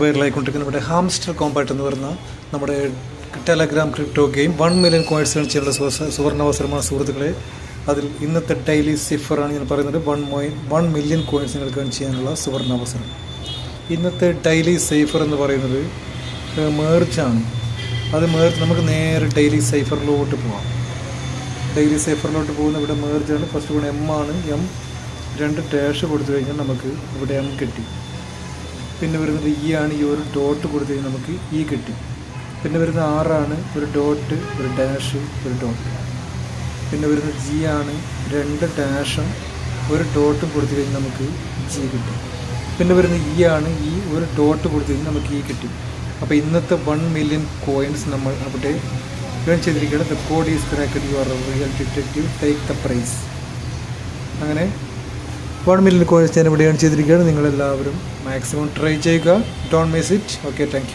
വൈറലായിക്കൊണ്ടിരിക്കുന്ന. നമ്മുടെ hamster compact എന്ന് പറഞ്ഞ നമ്മുടെ Telegram crypto game one million coins earn ചെയ്യാനുള്ള സുവ- സുവർണാവസരമാണ് സുഹൃത്തുക്കളെ. അതിൽ ഇന്നത്തെ ഡെയിലി സിഫറാണ് ഞാൻ പറയുന്നത്. വൺ മൊയ് വൺ മില്യൺ കോയിൻസ് നിങ്ങൾക്ക് ഏൺ ചെയ്യാനുള്ള സുവർണാവസരം. ഇന്നത്തെ ഡെയിലി സൈഫർ എന്ന് പറയുന്നത് മേർജാണ് അത് മേർജ് നമുക്ക് നേരെ ഡെയിലി സൈഫറിലോട്ട് പോവാം. ഡെയിലി സൈഫറിലോട്ട് പോകുന്ന ഇവിടെ മേർജാണ് ഫസ്റ്റ് ഇവിടെ എം ആണ്. എം രണ്ട് ഡാഷ് കൊടുത്തു കഴിഞ്ഞാൽ നമുക്ക് ഇവിടെ എം കിട്ടി. പിന്നെ വരുന്നത് ഇ ആണ് ഈ ഒരു ഡോട്ട് കൊടുത്തു കഴിഞ്ഞാൽ നമുക്ക് ഇ കിട്ടി. പിന്നെ വരുന്ന ആറാണ് ഒരു ഡോട്ട് ഒരു ഡാഷ് ഒരു ഡോട്ട് പിന്നെ വരുന്ന ജി ആണ് രണ്ട് ഡാഷും ഒരു ഡോട്ടും കൊടുത്തു കഴിഞ്ഞാൽ നമുക്ക് ജി കിട്ടി. പിന്നെ വരുന്ന ഇ ആണ് ഈ ഒരു ഡോട്ട് കൊടുത്തു കഴിഞ്ഞാൽ നമുക്ക് ഇ കിട്ടി. അപ്പോൾ ഇന്നത്തെ വൺ മില്യൺ കോയിൻസ് നമ്മൾ അവിടെ ഏൺ ചെയ്തിരിക്കുകയാണ്. The code is cracked you are real detective take the prize അങ്ങനെ വൺ മില്യൺ കോയിൻസ് ഞാൻ ഇവിടെ ഏൺ ചെയ്തിരിക്കുകയാണ്. നിങ്ങളെല്ലാവരും മാക്സിമം ട്രൈ ചെയ്യുക. Don't miss it okay thank